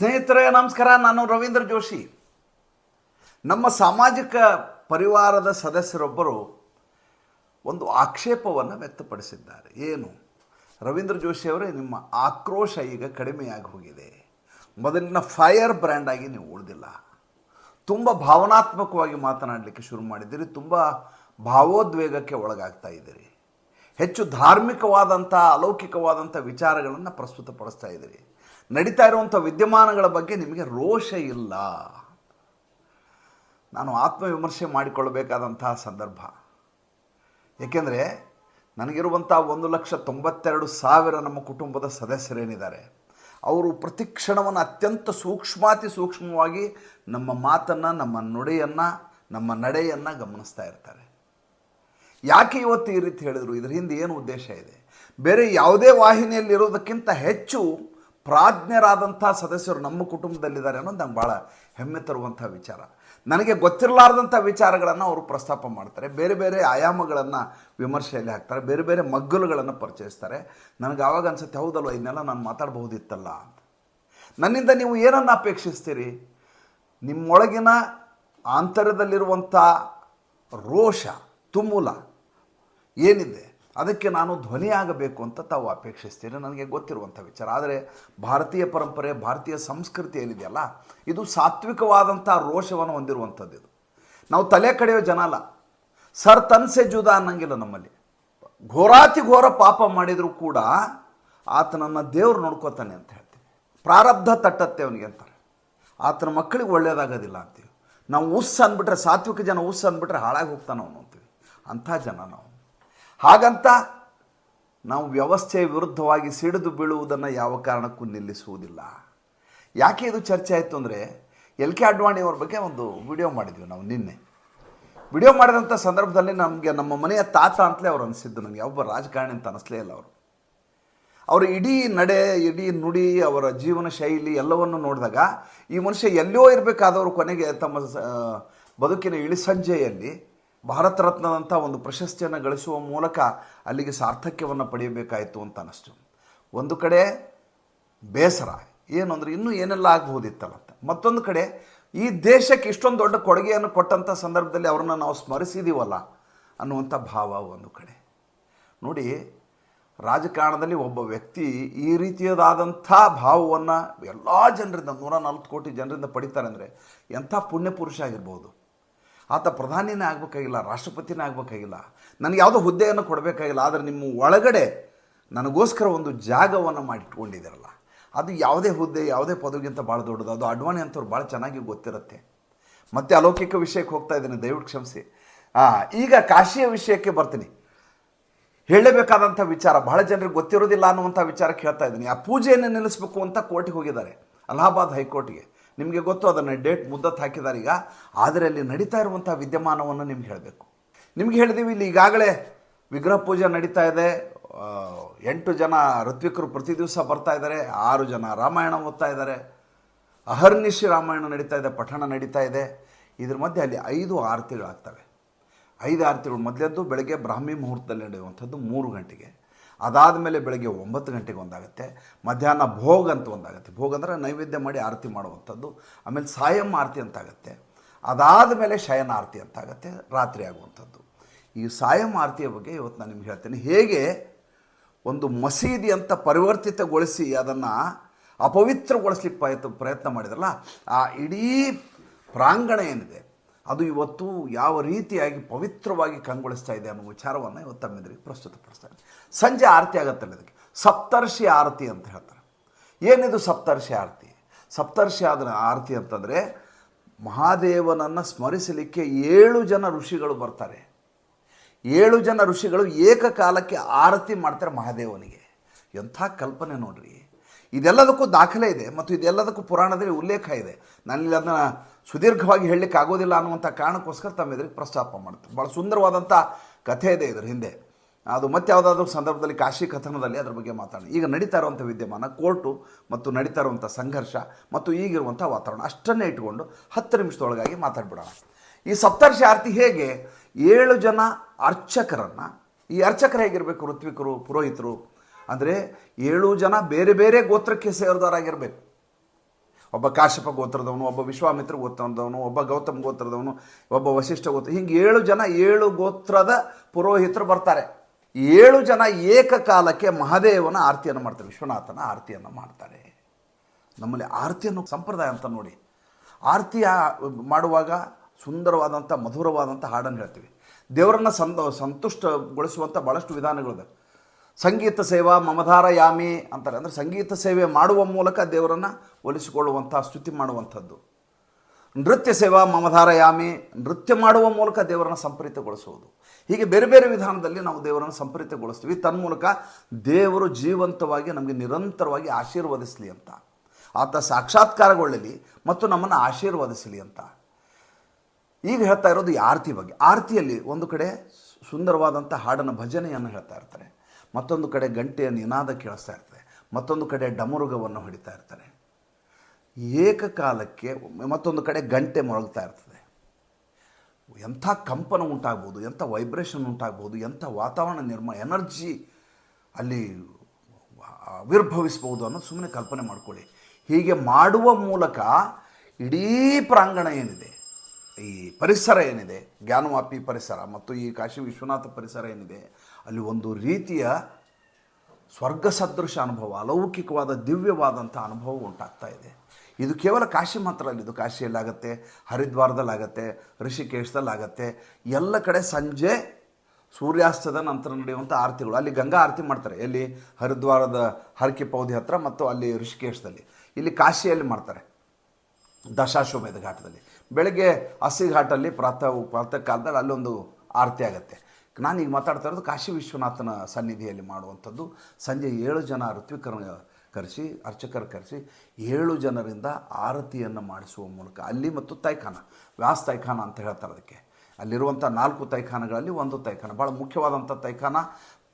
ಸ್ನೇಹಿತರೆ, ನಮಸ್ಕಾರ. ನಾನು ರವೀಂದ್ರ ಜೋಶಿ. ನಮ್ಮ ಸಾಮಾಜಿಕ ಪರಿವಾರದ ಸದಸ್ಯರೊಬ್ಬರು ಒಂದು ಆಕ್ಷೇಪವನ್ನು ವ್ಯಕ್ತಪಡಿಸಿದ್ದಾರೆ. ಏನು? ರವೀಂದ್ರ ಜೋಶಿ ಅವರೇ, ನಿಮ್ಮ ಆಕ್ರೋಶ ಈಗ ಕಡಿಮೆಯಾಗಿ ಹೋಗಿದೆ. ಮೊದಲಿನ ಫೈರ್ ಬ್ರ್ಯಾಂಡ್ ಆಗಿ ನೀವು ಉಳಿದಿಲ್ಲ. ತುಂಬ ಭಾವನಾತ್ಮಕವಾಗಿ ಮಾತನಾಡಲಿಕ್ಕೆ ಶುರು ಮಾಡಿದ್ದೀರಿ. ತುಂಬ ಭಾವೋದ್ವೇಗಕ್ಕೆ ಒಳಗಾಗ್ತಾ ಇದ್ದೀರಿ. ಹೆಚ್ಚು ಧಾರ್ಮಿಕವಾದಂಥ ಅಲೌಕಿಕವಾದಂಥ ವಿಚಾರಗಳನ್ನು ಪ್ರಸ್ತುತಪಡಿಸ್ತಾ ಇದ್ದೀರಿ. ನಡೀತಾ ಇರುವಂಥ ವಿದ್ಯಮಾನಗಳ ಬಗ್ಗೆ ನಿಮಗೆ ರೋಷ ಇಲ್ಲ. ನಾನು ಆತ್ಮವಿಮರ್ಶೆ ಮಾಡಿಕೊಳ್ಳಬೇಕಾದಂತಹ ಸಂದರ್ಭ. ಏಕೆಂದರೆ ನನಗಿರುವಂಥ ಒಂದು ಲಕ್ಷ ತೊಂಬತ್ತೆರಡು ಸಾವಿರ ನಮ್ಮ ಕುಟುಂಬದ ಸದಸ್ಯರೇನಿದ್ದಾರೆ. ಅವರು ಪ್ರತಿ ಕ್ಷಣವನ್ನು ಅತ್ಯಂತ ಸೂಕ್ಷ್ಮಾತಿ ಸೂಕ್ಷ್ಮವಾಗಿ ನಮ್ಮ ಮಾತನ್ನು, ನಮ್ಮ ನುಡಿಯನ್ನು, ನಮ್ಮ ನಡೆಯನ್ನು ಗಮನಿಸ್ತಾ ಇರ್ತಾರೆ. ಯಾಕೆ ಇವತ್ತು ಈ ರೀತಿ ಹೇಳಿದರು? ಇದರ ಹಿಂದೆ ಏನು ಉದ್ದೇಶ ಇದೆ? ಬೇರೆ ಯಾವುದೇ ವಾಹಿನಿಯಲ್ಲಿರೋದಕ್ಕಿಂತ ಹೆಚ್ಚು ಪ್ರಾಜ್ಞರಾದಂಥ ಸದಸ್ಯರು ನಮ್ಮ ಕುಟುಂಬದಲ್ಲಿದ್ದಾರೆ ಅನ್ನೋದು ನಂಗೆ ಭಾಳ ಹೆಮ್ಮೆ ತರುವಂಥ ವಿಚಾರ. ನನಗೆ ಗೊತ್ತಿರಲಾರ್ದಂಥ ವಿಚಾರಗಳನ್ನು ಅವರು ಪ್ರಸ್ತಾಪ ಮಾಡ್ತಾರೆ. ಬೇರೆ ಬೇರೆ ಆಯಾಮಗಳನ್ನು ವಿಮರ್ಶೆಯಲ್ಲಿ ಹಾಕ್ತಾರೆ. ಬೇರೆ ಬೇರೆ ಮಗ್ಗಲುಗಳನ್ನು ಪರಿಚಯಿಸ್ತಾರೆ. ನನಗೆ ಆವಾಗ ಅನ್ಸುತ್ತೆ, ಹೌದಲ್ವ ಇದನ್ನೆಲ್ಲ ನಾನು ಮಾತಾಡಬಹುದಿತ್ತಲ್ಲ ಅಂತ. ನನ್ನಿಂದ ನೀವು ಏನನ್ನು ಅಪೇಕ್ಷಿಸ್ತೀರಿ? ನಿಮ್ಮೊಳಗಿನ ಆಂತರ್ಯದಲ್ಲಿರುವಂಥ ರೋಷ, ತುಮುಲ ಏನಿದೆ? ಅದಕ್ಕೆ ನಾನು ಧ್ವನಿಯಾಗಬೇಕು ಅಂತ ತಾವು ಅಪೇಕ್ಷಿಸ್ತೀರಿ. ನನಗೆ ಗೊತ್ತಿರುವಂಥ ವಿಚಾರ. ಆದರೆ ಭಾರತೀಯ ಪರಂಪರೆ, ಭಾರತೀಯ ಸಂಸ್ಕೃತಿ ಏನಿದೆಯಲ್ಲ, ಇದು ಸಾತ್ವಿಕವಾದಂಥ ರೋಷವನ್ನು ಹೊಂದಿರುವಂಥದ್ದು ಇದು. ನಾವು ತಲೆ ಕಡೆಯೋ ಜನ ಅಲ್ಲ. ಸರ್ ತನ್ಸೆ ಜುದ ಅನ್ನಂಗಿಲ್ಲ ನಮ್ಮಲ್ಲಿ. ಘೋರಾತಿ ಘೋರ ಪಾಪ ಮಾಡಿದರೂ ಕೂಡ ಆತನನ್ನು ದೇವ್ರು ನೋಡ್ಕೋತಾನೆ ಅಂತ ಹೇಳ್ತೀವಿ. ಪ್ರಾರಬ್ಧ ತಟ್ಟತ್ತೆ ಅವನಿಗೆ ಅಂತಾರೆ. ಆತನ ಮಕ್ಕಳಿಗೆ ಒಳ್ಳೆಯದಾಗೋದಿಲ್ಲ ಅಂತೀವಿ. ನಾವು ಉಸ್ ಅಂದ್ಬಿಟ್ರೆ, ಸಾತ್ವಿಕ ಜನ ಉಸ್ ಅಂದ್ಬಿಟ್ರೆ ಹಾಳಾಗಿ ಹೋಗ್ತಾನೆ ಅವನು ಅಂತೀವಿ. ಅಂಥ ಜನ ನಾವು. ಹಾಗಂತ ನಾವು ವ್ಯವಸ್ಥೆಯ ವಿರುದ್ಧವಾಗಿ ಸಿಡಿದು ಬೀಳುವುದನ್ನು ಯಾವ ಕಾರಣಕ್ಕೂ ನಿಲ್ಲಿಸುವುದಿಲ್ಲ. ಯಾಕೆ ಇದು ಚರ್ಚೆ ಆಯಿತು ಅಂದರೆ ಎಲ್ ಕೆ ಅಡ್ವಾಣಿಯವ್ರ ಬಗ್ಗೆ ಒಂದು ವಿಡಿಯೋ ಮಾಡಿದ್ವಿ ನಾವು ನಿನ್ನೆ. ವಿಡಿಯೋ ಮಾಡಿದಂಥ ಸಂದರ್ಭದಲ್ಲಿ ನಮಗೆ ನಮ್ಮ ಮನೆಯ ತಾತ ಅಂತಲೇ ಅವ್ರು ಅನಿಸಿದ್ದು ನನಗೆ. ಒಬ್ಬ ರಾಜಕಾರಣಿ ಅಂತ ಅನಿಸ್ಲೇ ಇಲ್ಲ ಅವರು. ಅವರು ಇಡೀ ನಡೆ, ಇಡೀ ನುಡಿ, ಅವರ ಜೀವನ ಶೈಲಿ ಎಲ್ಲವನ್ನು ನೋಡಿದಾಗ ಈ ಮನುಷ್ಯ ಎಲ್ಲೋ ಇರಬೇಕಾದವರು ಕೊನೆಗೆ ತಮ್ಮ ಬದುಕಿನ ಇಳಿಸಂಜೆಯಲ್ಲಿ ಭಾರತ ರತ್ನದಂಥ ಒಂದು ಪ್ರಶಸ್ತಿಯನ್ನು ಗಳಿಸುವ ಮೂಲಕ ಅಲ್ಲಿಗೆ ಸಾರ್ಥಕ್ಯವನ್ನು ಪಡೆಯಬೇಕಾಯಿತು ಅಂತ ಅನ್ನಿಸ್ತು ಒಂದು ಕಡೆ ಬೇಸರ, ಏನು ಅಂದರೆ ಇನ್ನೂ ಏನೆಲ್ಲ ಆಗಬಹುದಿತ್ತಲ್ಲ ಅಂತ ಮತ್ತೊಂದು ಕಡೆ ಈ ದೇಶಕ್ಕೆ ಇಷ್ಟೊಂದು ದೊಡ್ಡ ಕೊಡುಗೆಯನ್ನು ಕೊಟ್ಟಂಥ ಸಂದರ್ಭದಲ್ಲಿ ಅವ್ರನ್ನ ನಾವು ಸ್ಮರಿಸಿದೀವಲ್ಲ ಅನ್ನುವಂಥ ಭಾವ ಒಂದು ಕಡೆ. ನೋಡಿ, ರಾಜಕಾರಣದಲ್ಲಿ ಒಬ್ಬ ವ್ಯಕ್ತಿ ಈ ರೀತಿಯದಾದಂಥ ಭಾವವನ್ನು ಎಲ್ಲ ಜನರಿಂದ, ನೂರ ನಲ್ವತ್ತು ಕೋಟಿ ಜನರಿಂದ ಪಡಿತಾರೆ ಅಂದರೆ ಎಂಥ ಪುಣ್ಯಪುರುಷ ಆಗಿರ್ಬೋದು. ಆತ ಪ್ರಧಾನಿನೇ ಆಗಬೇಕಾಗಿಲ್ಲ, ರಾಷ್ಟ್ರಪತಿನೇ ಆಗಬೇಕಾಗಿಲ್ಲ. ನನಗೆ ಯಾವುದೋ ಹುದ್ದೆಯನ್ನು ಕೊಡಬೇಕಾಗಿಲ್ಲ, ಆದರೆ ನಿಮ್ಮ ಒಳಗಡೆ ನನಗೋಸ್ಕರ ಒಂದು ಜಾಗವನ್ನು ಮಾಡಿಟ್ಕೊಂಡಿದ್ದೀರಲ್ಲ. ಅದು ಯಾವುದೇ ಹುದ್ದೆ, ಯಾವುದೇ ಪದವಿಗಿಂತ ಭಾಳ ದೊಡ್ಡದು. ಅದು ಅಡ್ವಾಣಿ ಅಂತವ್ರು ಭಾಳ ಚೆನ್ನಾಗಿ ಗೊತ್ತಿರುತ್ತೆ. ಮತ್ತೆ ಅಲೌಕಿಕ ವಿಷಯಕ್ಕೆ ಹೋಗ್ತಾ ಇದ್ದೀನಿ, ದಯವಿಟ್ಟು ಕ್ಷಮಿಸಿ. ಈಗ ಕಾಶಿಯ ವಿಷಯಕ್ಕೆ ಬರ್ತೀನಿ. ಹೇಳಲೇಬೇಕಾದಂಥ ವಿಚಾರ ಬಹಳ ಜನರಿಗೆ ಗೊತ್ತಿರೋದಿಲ್ಲ ಅನ್ನುವಂಥ ವಿಚಾರಕ್ಕೆ ಹೇಳ್ತಾ ಇದ್ದೀನಿ. ಆ ಪೂಜೆಯನ್ನು ನಿಲ್ಲಿಸಬೇಕು ಅಂತ ಕೋರ್ಟಿಗೆ ಹೋಗಿದ್ದಾರೆ, ಅಲಹಾಬಾದ್ ಹೈಕೋರ್ಟ್ಗೆ. ನಿಮಗೆ ಗೊತ್ತು, ಅದನ್ನು ಡೇಟ್ ಮುದ್ದತ್ತು ಹಾಕಿದ್ದಾರೆ ಈಗ. ಆದರೆ ಅಲ್ಲಿ ನಡೀತಾ ಇರುವಂಥ ವಿದ್ಯಮಾನವನ್ನು ನಿಮ್ಗೆ ಹೇಳಬೇಕು. ನಿಮ್ಗೆ ಹೇಳಿದೀವಿ, ಇಲ್ಲಿ ಈಗಾಗಲೇ ವಿಗ್ರಹ ಪೂಜೆ ನಡೀತಾ ಇದೆ. ಎಂಟು ಜನ ಋತ್ವಿಕರು ಪ್ರತಿ ದಿವಸ ಬರ್ತಾ ಇದ್ದಾರೆ. ಆರು ಜನ ರಾಮಾಯಣ ಓದ್ತಾ ಇದ್ದಾರೆ. ಅಹರ್ನಿಶಿ ರಾಮಾಯಣ ನಡೀತಾ ಇದೆ, ಪಠಣ ನಡೀತಾ ಇದೆ. ಇದ್ರ ಮಧ್ಯೆ ಅಲ್ಲಿ ಐದು ಆರತಿಗಳಾಗ್ತವೆ. ಐದು ಆರತಿಗಳು ಮೊದಲೇದ್ದು ಬೆಳಗ್ಗೆ ಬ್ರಾಹ್ಮಿ ಮುಹೂರ್ತದಲ್ಲಿ ನಡೆಯುವಂಥದ್ದು ಮೂರು ಗಂಟೆಗೆ. ಅದಾದ ಮೇಲೆ ಬೆಳಗ್ಗೆ ಒಂಬತ್ತು ಗಂಟೆಗೆ ಒಂದಾಗುತ್ತೆ, ಮಧ್ಯಾಹ್ನ ಭೋಗ್ ಅಂತ ಒಂದಾಗುತ್ತೆ. ಭೋಗ ಅಂದರೆ ನೈವೇದ್ಯ ಮಾಡಿ ಆರತಿ ಮಾಡುವಂಥದ್ದು, ಆಮೇಲೆ ಸಾಯಂ ಆರತಿ ಅಂತಾಗುತ್ತೆ. ಅದಾದ ಮೇಲೆ ಶಯನ ಆರತಿ ಅಂತಾಗುತ್ತೆ, ರಾತ್ರಿ ಆಗುವಂಥದ್ದು. ಈ ಸಾಯಂ ಆರತಿಯ ಬಗ್ಗೆ ಇವತ್ತು ನಾನು ನಿಮ್ಗೆ ಹೇಳ್ತೇನೆ. ಹೇಗೆ? ಒಂದು ಮಸೀದಿ ಅಂತ ಪರಿವರ್ತಿತಗೊಳಿಸಿ ಅದನ್ನು ಅಪವಿತ್ರಗೊಳಿಸ್ಲಿಕ್ಕೆ ಪ್ರಯತ್ನ ಪ್ರಯತ್ನ ಮಾಡಿದ್ರಲ್ಲ, ಆ ಇಡೀ ಪ್ರಾಂಗಣ ಏನಿದೆ ಅದು ಇವತ್ತು ಯಾವ ರೀತಿಯಾಗಿ ಪವಿತ್ರವಾಗಿ ಕಂಗೊಳಿಸ್ತಾ ಇದೆ ಅನ್ನೋ ವಿಚಾರವನ್ನು ಇವತ್ತು ತಮ್ಮೆದುರಿಗೆ ಪ್ರಸ್ತುತಪಡಿಸ್ತಾರೆ ಸಂಜೆ ಆರತಿ ಆಗುತ್ತಲ್ಲ ಇದಕ್ಕೆ? ಸಪ್ತರ್ಷಿ ಆರತಿ ಅಂತ ಹೇಳ್ತಾರೆ. ಏನಿದು ಸಪ್ತರ್ಷಿ ಆರತಿ? ಸಪ್ತರ್ಷಿ ಆದ ಆರತಿ ಅಂತಂದರೆ ಮಹಾದೇವನನ್ನು ಸ್ಮರಿಸಲಿಕ್ಕೆ ಏಳು ಜನ ಋಷಿಗಳು ಬರ್ತಾರೆ. ಏಳು ಜನ ಋಷಿಗಳು ಏಕಕಾಲಕ್ಕೆ ಆರತಿ ಮಾಡ್ತಾರೆ ಮಹಾದೇವನಿಗೆ. ಎಂಥ ಕಲ್ಪನೆ ನೋಡ್ರಿ. ಇದೆಲ್ಲದಕ್ಕೂ ದಾಖಲೆ ಇದೆ ಮತ್ತು ಇದೆಲ್ಲದಕ್ಕೂ ಪುರಾಣದಲ್ಲಿ ಉಲ್ಲೇಖ ಇದೆ. ನಾನಿಲ್ಲಿ ಅದನ್ನು ಸುದೀರ್ಘವಾಗಿ ಹೇಳಲಿಕ್ಕೆ ಆಗೋದಿಲ್ಲ ಅನ್ನುವಂಥ ಕಾರಣಕ್ಕೋಸ್ಕರ ತಮ್ಮ ಎದುರಿಗೆ ಪ್ರಸ್ತಾಪ ಮಾಡ್ತಾರೆ ಭಾಳ ಸುಂದರವಾದಂಥ ಕಥೆ ಇದೆ ಇದರ ಹಿಂದೆ. ಅದು ಮತ್ತೆ ಯಾವುದಾದ್ರೂ ಸಂದರ್ಭದಲ್ಲಿ ಕಾಶಿ ಕಥನದಲ್ಲಿ ಅದ್ರ ಬಗ್ಗೆ ಮಾತಾಡೋಣ. ಈಗ ನಡೀತಾ ಇರುವಂಥ ವಿದ್ಯಮಾನ, ಕೋರ್ಟು ಮತ್ತು ನಡೀತಾ ಇರುವಂಥ ಸಂಘರ್ಷ ಮತ್ತು ಈಗಿರುವಂಥ ವಾತಾವರಣ, ಅಷ್ಟನ್ನೇ ಇಟ್ಕೊಂಡು ಹತ್ತು ನಿಮಿಷದೊಳಗಾಗಿ ಮಾತಾಡ್ಬಿಡೋಣ. ಈ ಸಪ್ತರ್ಷಿ ಆರತಿ ಹೇಗೆ? ಏಳು ಜನ ಅರ್ಚಕರನ್ನು, ಈ ಅರ್ಚಕರು ಹೇಗಿರಬೇಕು? ಋತ್ವಿಕರು, ಪುರೋಹಿತರು. ಅಂದರೆ ಏಳು ಜನ ಬೇರೆ ಬೇರೆ ಗೋತ್ರಕ್ಕೆ ಸೇರಿದವರಾಗಿರಬೇಕು. ಒಬ್ಬ ಕಾಶ್ಯಪ ಗೋತ್ರದವನು, ಒಬ್ಬ ವಿಶ್ವಾಮಿತ್ರ ಗೋತ್ರದವನು, ಒಬ್ಬ ಗೌತಮ್ ಗೋತ್ರದವನು, ಒಬ್ಬ ವಶಿಷ್ಠ ಗೋತ್ರ ಹಿಂಗೆ ಏಳು ಜನ ಏಳು ಗೋತ್ರದ ಪುರೋಹಿತರು ಬರ್ತಾರೆ. ಏಳು ಜನ ಏಕಕಾಲಕ್ಕೆ ಮಹಾದೇವನ ಆರತಿಯನ್ನು ಮಾಡ್ತಾರೆ, ವಿಶ್ವನಾಥನ ಆರತಿಯನ್ನು ಮಾಡ್ತಾರೆ. ನಮ್ಮಲ್ಲಿ ಆರತಿಯನ್ನು ಸಂಪ್ರದಾಯ ಅಂತ ನೋಡಿ, ಆರತಿ ಮಾಡುವಾಗ ಸುಂದರವಾದಂಥ, ಮಧುರವಾದಂಥ ಹಾಡನ್ನು ಹೇಳ್ತೀವಿ. ದೇವರನ್ನು ಸಂತುಷ್ಟಗೊಳಿಸುವಂಥ ಭಾಳಷ್ಟು ವಿಧಾನಗಳಿದೆ. ಸಂಗೀತ ಸೇವಾ ಮಮಧಾರ ಯಾಮಿ ಅಂತಾರೆ. ಅಂದರೆ ಸಂಗೀತ ಸೇವೆ ಮಾಡುವ ಮೂಲಕ ದೇವರನ್ನು ಒಲಿಸಿಕೊಳ್ಳುವಂಥ ಸ್ತುತಿ ಮಾಡುವಂಥದ್ದು. ನೃತ್ಯ ಸೇವಾ ಮಮಧಾರ ಯಾಮಿ ನೃತ್ಯ ಮಾಡುವ ಮೂಲಕ ದೇವರನ್ನು ಸಂಪ್ರೀತಗೊಳಿಸುವುದು. ಹೀಗೆ ಬೇರೆ ಬೇರೆ ವಿಧಾನದಲ್ಲಿ ನಾವು ದೇವರನ್ನು ಸಂಪ್ರೀತಗೊಳಿಸ್ತೀವಿ. ತನ್ಮೂಲಕ ದೇವರು ಜೀವಂತವಾಗಿ ನಮಗೆ ನಿರಂತರವಾಗಿ ಆಶೀರ್ವದಿಸಲಿ ಅಂತ. ಆತ ಸಾಕ್ಷಾತ್ಕಾರಗೊಳ್ಳಲಿ ಮತ್ತು ನಮ್ಮನ್ನು ಆಶೀರ್ವದಿಸಲಿ ಅಂತ. ಈಗ ಹೇಳ್ತಾ ಇರೋದು ಈ ಆರತಿ ಬಗ್ಗೆ. ಆರತಿಯಲ್ಲಿ ಒಂದು ಕಡೆ ಸುಂದರವಾದಂಥ ಹಾಡನ್ನು ಭಜನೆಯನ್ನು ಹೇಳ್ತಾ ಇರ್ತಾರೆ. ಮತ್ತೊಂದು ಕಡೆ ಗಂಟೆಯ ನಿನಾದ ಕೇಳಿಸ್ತಾ ಇರ್ತದೆ. ಮತ್ತೊಂದು ಕಡೆ ಡಮರುಗವನ್ನು ಹೊಡಿತಾ ಇರ್ತಾರೆ ಏಕಕಾಲಕ್ಕೆ ಮತ್ತೊಂದು ಕಡೆ ಗಂಟೆ ಮೊಳಗ್ತಾ ಇರ್ತದೆ. ಎಂಥ ಕಂಪನ ಉಂಟಾಗ್ಬೋದು, ಎಂಥ ವೈಬ್ರೇಷನ್ ಉಂಟಾಗ್ಬೋದು, ಎಂಥ ವಾತಾವರಣ ನಿರ್ಮಾಣ, ಎನರ್ಜಿ ಅಲ್ಲಿ ಆವಿರ್ಭವಿಸ್ಬೋದು ಅನ್ನೋದು ಸುಮ್ಮನೆ ಕಲ್ಪನೆ ಮಾಡಿಕೊಳ್ಳಿ. ಹೀಗೆ ಮಾಡುವ ಮೂಲಕ ಇಡೀ ಪ್ರಾಂಗಣ ಏನಿದೆ, ಈ ಪರಿಸರ ಏನಿದೆ ಜ್ಞಾನವಾಪಿ ಪರಿಸರ ಮತ್ತು ಈ ಕಾಶಿ ವಿಶ್ವನಾಥ ಪರಿಸರ ಏನಿದೆ ಅಲ್ಲಿ ಒಂದು ರೀತಿಯ ಸ್ವರ್ಗ ಸದೃಶ ಅನುಭವ, ಅಲೌಕಿಕವಾದ ದಿವ್ಯವಾದಂಥ ಅನುಭವ ಉಂಟಾಗ್ತಾ ಇದೆ. ಇದು ಕೇವಲ ಕಾಶಿ ಮಾತ್ರ ಅಲ್ಲ, ಇದು ಕಾಶಿಯಲ್ಲಾಗತ್ತೆ, ಹರಿದ್ವಾರದಲ್ಲಾಗತ್ತೆ, ಋಷಿಕೇಶದಲ್ಲಾಗತ್ತೆ. ಎಲ್ಲ ಕಡೆ ಸಂಜೆ ಸೂರ್ಯಾಸ್ತದ ನಂತರ ನಡೆಯುವಂಥ ಆರತಿಗಳು. ಅಲ್ಲಿ ಗಂಗಾ ಆರತಿ ಮಾಡ್ತಾರೆ. ಎಲ್ಲಿ? ಹರಿದ್ವಾರದ ಹರಕೆ ಪೌದಿ ಹತ್ರ ಮತ್ತು ಅಲ್ಲಿ ಋಷಿಕೇಶದಲ್ಲಿ. ಇಲ್ಲಿ ಕಾಶಿಯಲ್ಲಿ ಮಾಡ್ತಾರೆ. ದಶಾಶ್ವಮೇಧ ಘಾಟದಲ್ಲಿ. ಬೆಳಗ್ಗೆ ಹಸಿ ಘಾಟಲ್ಲಿ ಪ್ರಾತಃ ಪ್ರಾತಃ ಕಾಲದಲ್ಲಿ ಅಲ್ಲೊಂದು ಆರತಿ ಆಗುತ್ತೆ. ನಾನು ಈಗ ಮಾತಾಡ್ತಾ ಇರೋದು ಕಾಶಿ ವಿಶ್ವನಾಥನ ಸನ್ನಿಧಿಯಲ್ಲಿ ಮಾಡುವಂಥದ್ದು. ಸಂಜೆ ಏಳು ಜನ ಋತ್ವಿಕರನ್ನು ಕರೆಸಿ, ಅರ್ಚಕರು ಕರೆಸಿ, ಏಳು ಜನರಿಂದ ಆರತಿಯನ್ನು ಮಾಡಿಸುವ ಮೂಲಕ ಅಲ್ಲಿ ಮತ್ತು ತೈಖಾನ, ವ್ಯಾಸ್ ತೈಖಾನ ಅಂತ ಹೇಳ್ತಾರೆ ಅದಕ್ಕೆ. ಅಲ್ಲಿರುವಂಥ ನಾಲ್ಕು ತೈಖಾನಗಳಲ್ಲಿ ಒಂದು ತೈಖಾನ. ಭಾಳ ಮುಖ್ಯವಾದಂಥ ತೈಖಾನ,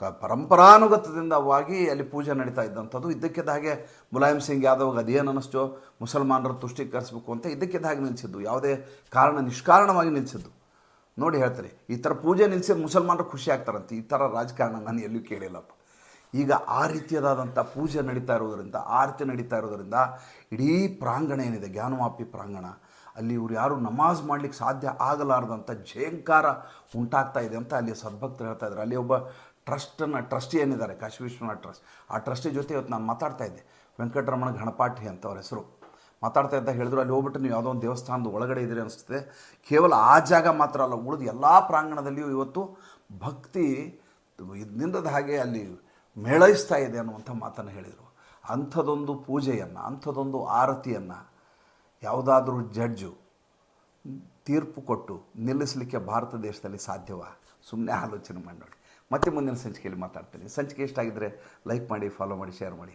ಕ ಪರಂಪರಾನುಗತದಿಂದವಾಗಿ ಅಲ್ಲಿ ಪೂಜೆ ನಡೀತಾ ಇದ್ದಂಥದ್ದು. ಇದ್ದಕ್ಕಿದ್ದ ಹಾಗೆ ಮುಲಾಯಂ ಸಿಂಗ್ ಯಾದವ್ ಅದೇನು ಅನ್ನಿಸ್ತೋ ಮುಸಲ್ಮಾನರ ತುಷ್ಟೀಕರಿಸಬೇಕು ಅಂತ ಇದ್ದಕ್ಕಿದ್ದ ಹಾಗೆ ನಿಲ್ಲಿಸಿದ್ದು ಯಾವುದೇ ಕಾರಣ, ನಿಷ್ಕಾರಣವಾಗಿ ನಿಲ್ಲಿಸಿದ್ದು ನೋಡಿ ಹೇಳ್ತಾರೆ, ಈ ಥರ ಪೂಜೆ ನಿಲ್ಲಿಸಿ ಮುಸಲ್ಮಾನರು ಖುಷಿ ಆಗ್ತಾರಂತೆ. ಈ ಥರ ರಾಜಕಾರಣ ನಾನು ಎಲ್ಲೂ ಕೇಳಿಲ್ಲಪ್ಪ. ಈಗ ಆ ರೀತಿಯದಾದಂಥ ಪೂಜೆ ನಡೀತಾ ಇರೋದರಿಂದ ಆರತಿ ನಡೀತಾ ಇರೋದರಿಂದ ಇಡೀ ಪ್ರಾಂಗಣ ಏನಿದೆ ಜ್ಞಾನವಾಪಿ ಪ್ರಾಂಗಣ, ಅಲ್ಲಿ ಇವ್ರು ಯಾರು ನಮಾಜ್ ಮಾಡಲಿಕ್ಕೆ ಸಾಧ್ಯ ಆಗಲಾರ್ದಂಥ ಜಯಂಕಾರ ಉಂಟಾಗ್ತಾ ಇದೆ ಅಂತ ಅಲ್ಲಿ ಸದ್ಭಕ್ತರು ಹೇಳ್ತಾ ಇದ್ದಾರೆ. ಅಲ್ಲಿ ಒಬ್ಬ ಟ್ರಸ್ಟನ್ನು, ಟ್ರಸ್ಟಿ ಏನಿದ್ದಾರೆ, ಕಾಶಿ ವಿಶ್ವನಾಥ್ ಟ್ರಸ್ಟ್, ಆ ಟ್ರಸ್ಟಿ ಜೊತೆ ಇವತ್ತು ನಾನು ಮಾತಾಡ್ತಾ ಇದ್ದೆ. ವೆಂಕಟರಮಣ ಗಣಪಾಠಿ ಅಂತ ಅವ್ರ ಹೆಸರು. ಮಾತಾಡ್ತಾ ಇದ್ದ ಹೇಳಿದ್ರು, ಅಲ್ಲಿ ಹೋಗ್ಬಿಟ್ಟು ನೀವು ಯಾವುದೋ ಒಂದು ದೇವಸ್ಥಾನದ ಒಳಗಡೆ ಇದ್ದೀರಿ ಅನಿಸ್ತದೆ. ಕೇವಲ ಆ ಜಾಗ ಮಾತ್ರ ಅಲ್ಲ, ಉಳಿದು ಎಲ್ಲ ಪ್ರಾಂಗಣದಲ್ಲಿಯೂ ಇವತ್ತು ಭಕ್ತಿ ನಿಂದದ ಹಾಗೆ ಅಲ್ಲಿ ಮೇಳೈಸ್ತಾ ಇದೆ ಅನ್ನುವಂಥ ಮಾತನ್ನು ಹೇಳಿದರು. ಅಂಥದೊಂದು ಪೂಜೆಯನ್ನು, ಅಂಥದೊಂದು ಆರತಿಯನ್ನು ಯಾವುದಾದ್ರೂ ಜಡ್ಜು ತೀರ್ಪು ಕೊಟ್ಟು ನಿಲ್ಲಿಸಲಿಕ್ಕೆ ಭಾರತ ದೇಶದಲ್ಲಿ ಸಾಧ್ಯವಾ? ಸುಮ್ಮನೆ ಆಲೋಚನೆ ಮಾಡಿ ನೋಡಿ. ಮತ್ತೆ ಮುಂದಿನ ಸಂಚಿಕೆಯಲ್ಲಿ ಮಾತಾಡ್ತೀನಿ. ಸಂಚಿಕೆ ಇಷ್ಟ ಆಗಿದ್ದರೆ ಲೈಕ್ ಮಾಡಿ ಫಾಲೋ ಮಾಡಿ ಶೇರ್ ಮಾಡಿ.